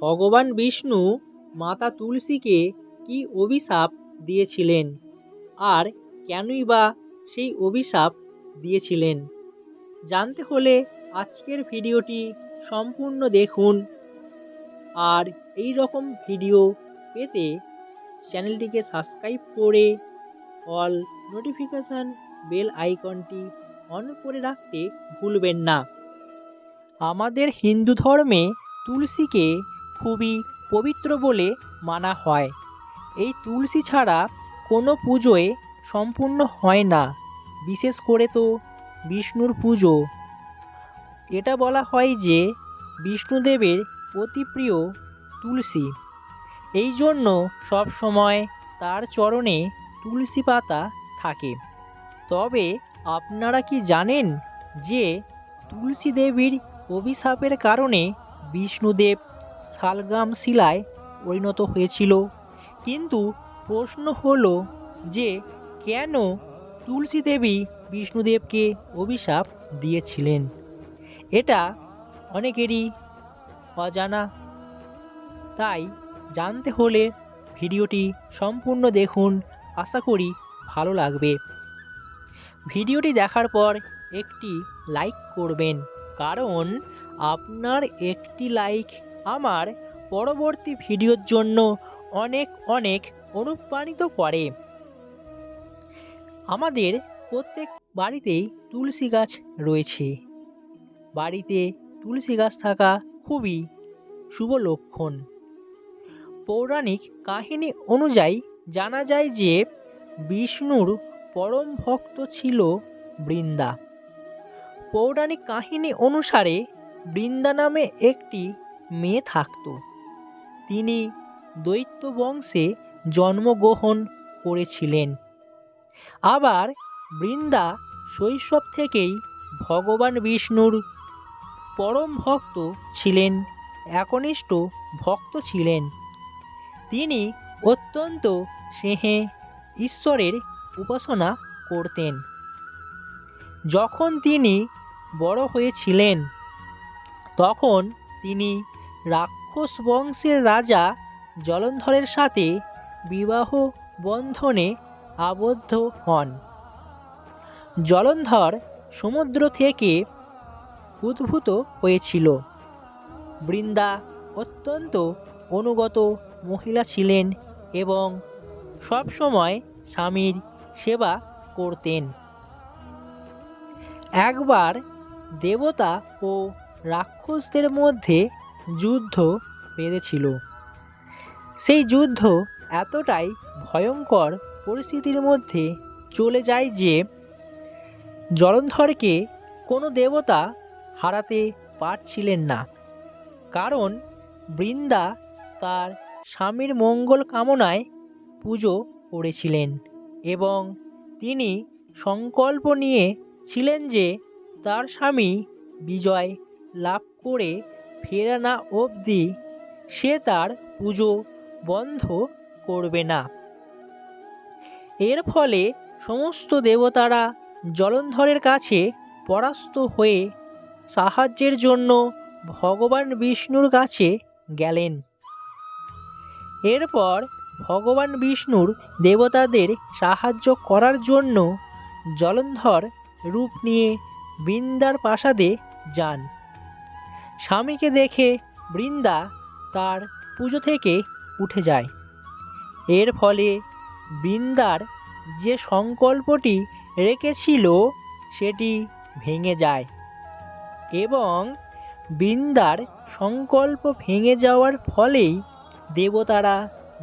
ভগবান বিষ্ণু মাতা তুলসীকে কি অভিশাপ দিয়েছিলেন? আর কেনই বা সেই অভিশাপ দিয়েছিলেন? জানতে হলে আজকের ভিডিওটি সম্পূর্ণ দেখুন। আর এই রকম ভিডিও পেতে চ্যানেলটিকে সাবস্ক্রাইব করে অল নোটিফিকেশান বেল আইকনটি অন করে রাখতে ভুলবেন না। আমাদের হিন্দু ধর্মে তুলসীকে খুবই পবিত্র বলে মানা হয়। এই তুলসী ছাড়া কোনো পুজোয় সম্পূর্ণ হয় না, বিশেষ করে তো বিষ্ণুর পুজো। এটা বলা হয় যে বিষ্ণুদেবের অতি প্রিয় তুলসী। এই জন্য সব সময় তার চরণে তুলসী পাতা থাকে। তবে আপনারা কি জানেন যে তুলসী দেবীর অভিশাপের কারণে বিষ্ণুদেব শালগ্রাম শিলায় পরিণত হয়েছিল। কিন্তু প্রশ্ন হলো যে কেন তুলসী দেবী বিষ্ণুদেবকে অভিশাপ দিয়েছিলেন? এটা অনেকেরই অজানা। তাই জানতে হলে ভিডিওটি সম্পূর্ণ দেখুন। আশা করি ভালো লাগবে। ভিডিওটি দেখার পর একটি লাইক করবেন। কারণ আপনার একটি লাইক আমার পরবর্তী ভিডিওর জন্য অনেক অনেক অনুপ্রাণিত করে। আমাদের প্রত্যেক বাড়িতেই তুলসী গাছ রয়েছে। বাড়িতে তুলসী গাছ থাকা খুবই শুভ লক্ষণ। পৌরাণিক কাহিনী অনুযায়ী জানা যায় যে বিষ্ণুর পরম ভক্ত ছিল বৃন্দা। পৌরাণিক কাহিনী অনুসারে বৃন্দা নামে একটি মেয়ে থাকত। তিনি দৈত্য বংশে জন্মগ্রহণ করেছিলেন। আবার বৃন্দা শৈশব থেকেই ভগবান বিষ্ণুর পরম ভক্ত ছিলেন, একনিষ্ঠ ভক্ত ছিলেন। তিনি অত্যন্ত স্নেহে ঈশ্বরের উপাসনা করতেন। যখন তিনি বড় হয়েছিলেন, তখন তিনি রাক্ষস বংশের রাজা জলন্ধরের সাথে বিবাহ বন্ধনে আবদ্ধ হন। জলন্ধর সমুদ্র থেকে উদ্ভূত হয়েছিল। বৃন্দা অত্যন্ত অনুগত মহিলা ছিলেন এবং সবসময় স্বামীর সেবা করতেন। একবার দেবতা ও রাক্ষসদের মধ্যে যুদ্ধ বেঁধেছিল সেই যুদ্ধ এতটাই ভয়ঙ্কর পরিস্থিতির মধ্যে চলে যায় যে, জলন্ধরকে কোনো দেবতা হারাতে পারছিলেন না। কারণ বৃন্দা তার স্বামীর মঙ্গল কামনায় পুজো করেছিলেন এবং তিনি সংকল্প নিয়ে ছিলেন যে তার স্বামী বিজয় লাভ করে ফেরা না অবধি সে তার পুজো বন্ধ করবে না। এর ফলে সমস্ত দেবতারা জলন্ধরের কাছে পরাস্ত হয়ে সাহায্যের জন্য ভগবান বিষ্ণুর কাছে গেলেন। এরপর ভগবান বিষ্ণুর দেবতাদের সাহায্য করার জন্য জলন্ধর রূপ নিয়ে বৃন্দার প্রাসাদে যান। স্বামীকে দেখে বৃন্দা তার পুজো থেকে উঠে যায়। এর ফলে বৃন্দার যে সংকল্পটি রেখেছিল, সেটি ভেঙে যায় এবং বৃন্দার সংকল্প ভেঙে যাওয়ার ফলেই দেবতারা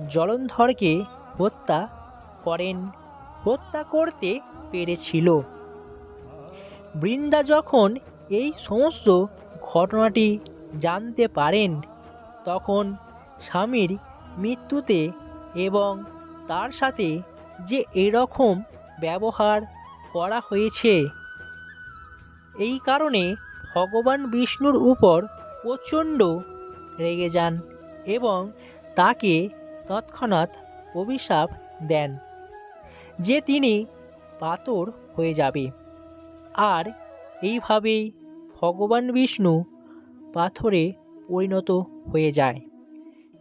জলন্ধরকে হত্যা করেন, হত্যা করতে পেরেছিল। বৃন্দা যখন এই সমস্ত ঘটনাটি জানতে পারেন তখন স্বামীর মৃত্যুতে এবং তার সাথে যে এরকম ব্যবহার করা হয়েছে। এই কারণে ভগবান বিষ্ণুর উপর প্রচণ্ড রেগে যান এবং তাকে তৎক্ষণাৎ অভিশাপ দেন যে তিনি পাথর হয়ে যাবে। আর এইভাবেই ভগবান বিষ্ণু পাথরে পরিণত হয়ে যায়।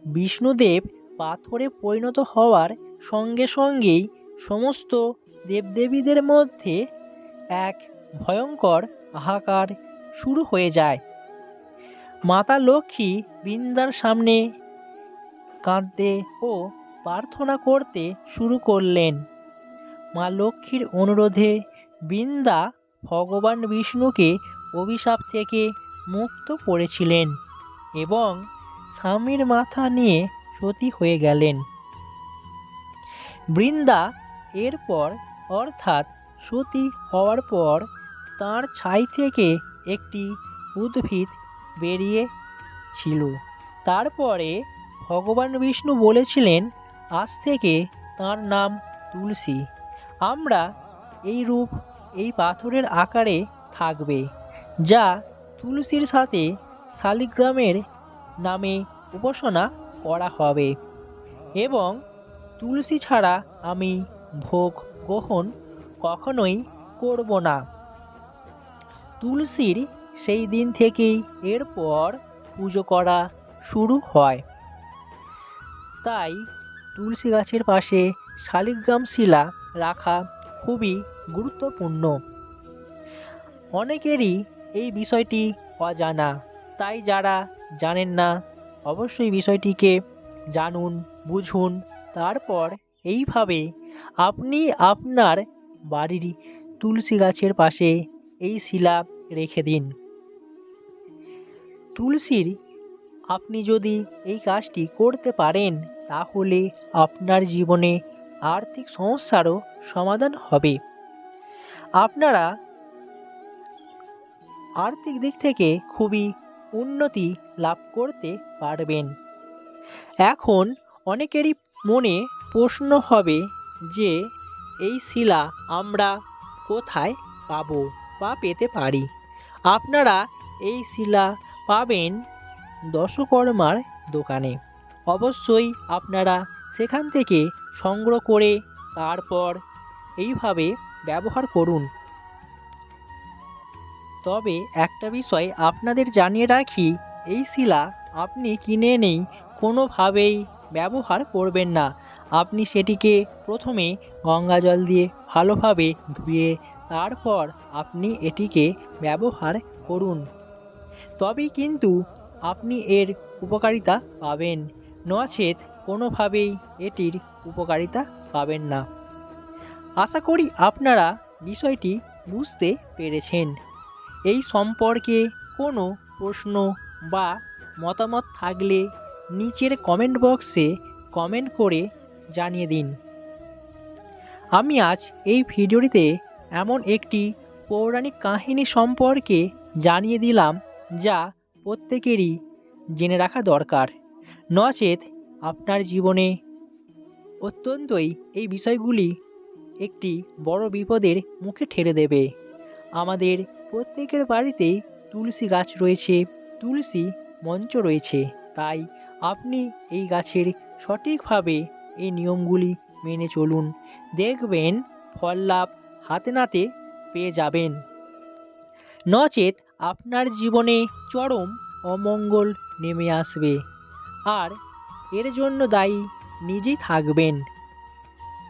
বিষ্ণুদেব পাথরে পরিণত হওয়ার সঙ্গে সঙ্গেই সমস্ত দেবদেবীদের মধ্যে এক ভয়ঙ্কর হাহাকার শুরু হয়ে যায়। মাতা লক্ষ্মী বৃন্দার সামনে কাঁদতে ও প্রার্থনা করতে শুরু করলেন। মা লক্ষ্মীর অনুরোধে বৃন্দা ভগবান বিষ্ণুকে অভিশাপ থেকে মুক্ত করেছিলেন এবং স্বামীর মাথা নিয়ে সতী হয়ে গেলেন। বৃন্দা এরপর অর্থাৎ সতী হওয়ার পর তার ছাই থেকে একটি উদ্ভিদ বেরিয়ে ছিল। তারপরে ভগবান বিষ্ণু বলেছিলেন, আজ থেকে তার নাম তুলসী। আমরা এই রূপ এই পাথরের আকারে থাকবে। যা তুলসীর সাথে শালিগ্রামের নামে উপাসনা করা হবে। এবং তুলসী ছাড়া আমি ভোগ গ্রহণ কখনোই করব না। তুলসীর সেই দিন থেকেই এরপর পুজো করা শুরু হয়। তাই তুলসী গাছের পাশে শালিগ্রাম শিলা রাখা খুবই গুরুত্বপূর্ণ। অনেকেরই এই বিষয়টি অজানা। তাই যারা জানেন না, অবশ্যই বিষয়টিকে জানুন, বুঝুন। তারপর এইভাবে আপনি আপনার বাড়ির তুলসী গাছের পাশে এই শিলা রেখে দিন। তুলসীর আপনি যদি এই কাজটি করতে পারেন, তাহলে আপনার জীবনে আর্থিক সমস্যারও সমাধান হবে। আপনারা আর্থিক দিক থেকে খুবই উন্নতি লাভ করতে পারবেন। এখন অনেকেরই মনে প্রশ্ন হবে যে, এই শিলা আমরা কোথায় পাব বা পেতে পারি? আপনারা এই শিলা পাবেন দশকর্মার দোকানে। অবশ্যই আপনারা সেখান থেকে সংগ্রহ করে তারপর এইভাবে ব্যবহার করুন। তবে একটা বিষয় আপনাদের জানিয়ে রাখি, এই শিলা আপনি কিনে নেই কোনোভাবেই ব্যবহার করবেন না। আপনি সেটিকে প্রথমে গঙ্গা জল দিয়ে ভালোভাবে ধুয়ে তারপর আপনি এটিকে ব্যবহার করুন। তবেই কিন্তু আপনি এর উপকারিতা পাবেন, নচেত কোনোভাবেই এটির উপকারিতা পাবেন না। আশা করি আপনারা বিষয়টি বুঝতে পেরেছেন। এই সম্পর্কে কোনো প্রশ্ন বা মতামত থাকলে নিচের কমেন্ট বক্সে কমেন্ট করে জানিয়ে দিন। আমি আজ এই ভিডিওটিতে এমন একটি পৌরাণিক কাহিনী সম্পর্কে জানিয়ে দিলাম যা প্রত্যেকেরই জেনে রাখা দরকার। নচেত আপনার জীবনে অত্যন্তই এই বিষয়গুলি একটি বড় বিপদের মুখে ঠেলে দেবে। আমাদের প্রত্যেকের বাড়িতেই তুলসী গাছ রয়েছে, তুলসী মঞ্চ রয়েছে। তাই আপনি এই গাছের সঠিকভাবে এই নিয়মগুলি মেনে চলুন। দেখবেন ফল লাভ হাতে নাতে পেয়ে যাবেন। নচেত আপনার জীবনে চরম অমঙ্গল নেমে আসবে। আর এর জন্য দায়ী নিজেই থাকবেন।